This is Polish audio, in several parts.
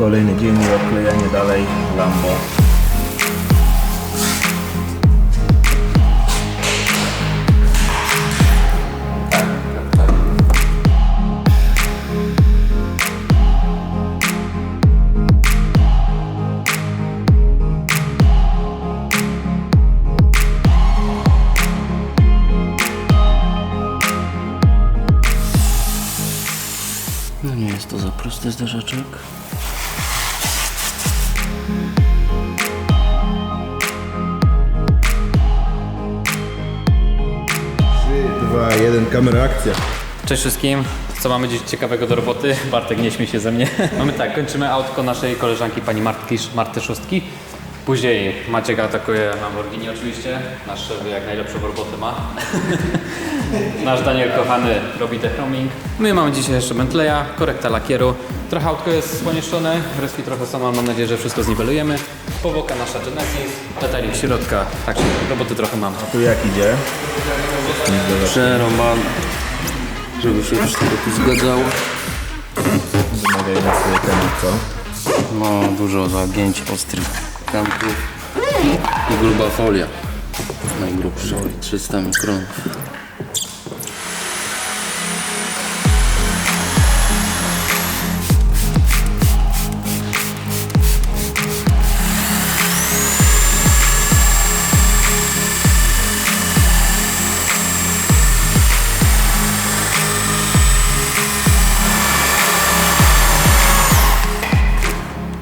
Kolejny dzień i odklejanie dalej Lambo. No nie jest to za prosty zderzaczek. Trzy, dwa, jeden, kamera akcja. Cześć wszystkim. Co mamy dziś ciekawego do roboty? Bartek nie śmiej się ze mnie. Mamy tak, kończymy autko naszej koleżanki pani Martki, Marty Szóstki. Później Maciek atakuje Lamborghini oczywiście. Nasz szef jak najlepszą robotę ma. Nasz Daniel kochany robi dechroming. My mamy dzisiaj jeszcze Bentleya, korekta lakieru. Trochę autko jest sponieszczone, kreski trochę są, mam nadzieję, że wszystko zniwelujemy. Powoka nasza Genesis, detailing środka, także roboty trochę mam. Tu jak idzie? Przeroman. Żeby się wszystko tu zgadzało. Wymagaj na swoje temat, co? No, dużo zagięć ostrych kantów i gruba folia. Najgrubsza, 300 mikronów.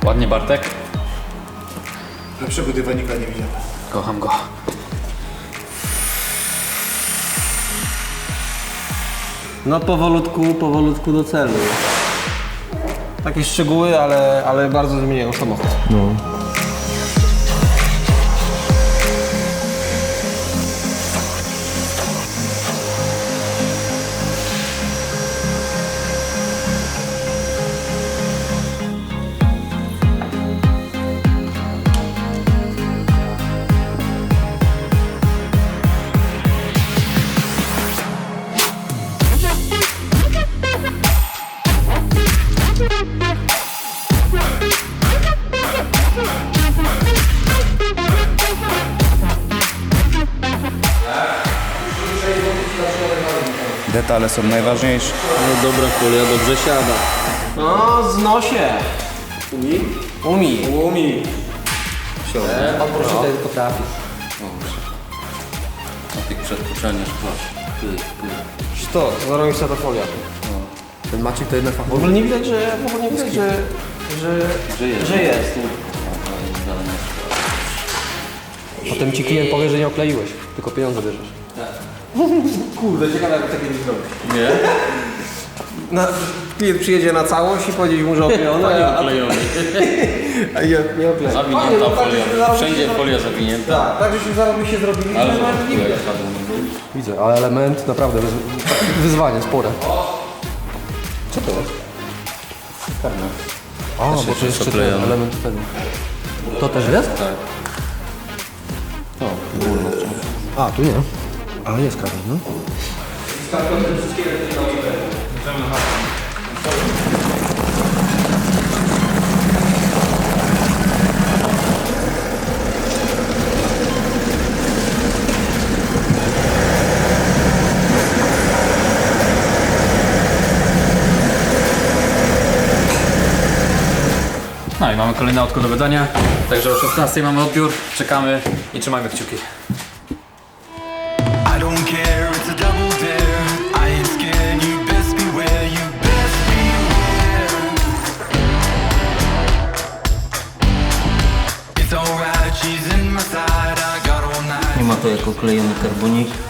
Ładnie Bartek? Lepszego dywanika nie widziałem. Kocham go. No powolutku, powolutku do celu. Takie szczegóły, ale, ale bardzo zmieniają samochód. Detale są najważniejsze. No dobra folia dobrze siada. No, znosie. Umi? Umi. Umi. On proszę no. potrafi. A tych przedpuczaniasz patrz. Pyk, pyk. Co? Zarobista ta folia. Ten Maciek to jedna fachowa. W ogóle nie widać, że, w ogóle nie widać, że, że, Że jest. że jest. Potem ci klient powie, że nie okleiłeś, tylko pieniądze bierzesz. Kurde, ciekawe jak takie nie zrobić. Nie? Na, klient przyjedzie na całość i powiedzieć mu, że oklejone, a, Klejony. a nie, nie oklei. Zawinięta folia. Wszędzie folia zawinięta. Tak, tak żeśmy zarobi się zrobili, Ale że zobacz, nawet nie jak padło. Widzę, ale element naprawdę wyz... wyzwanie spore. Co to jest? Karna. A, Też bo to jest jeszcze ten przyklejone. element tego. To też jest? Tak. To, wolno. A, tu nie. A, jest kamień, no. No i mamy kolejne autko do wydania. Także o 16 mamy odbiór, czekamy i trzymajmy kciuki. Ma to jako klejony karbonik.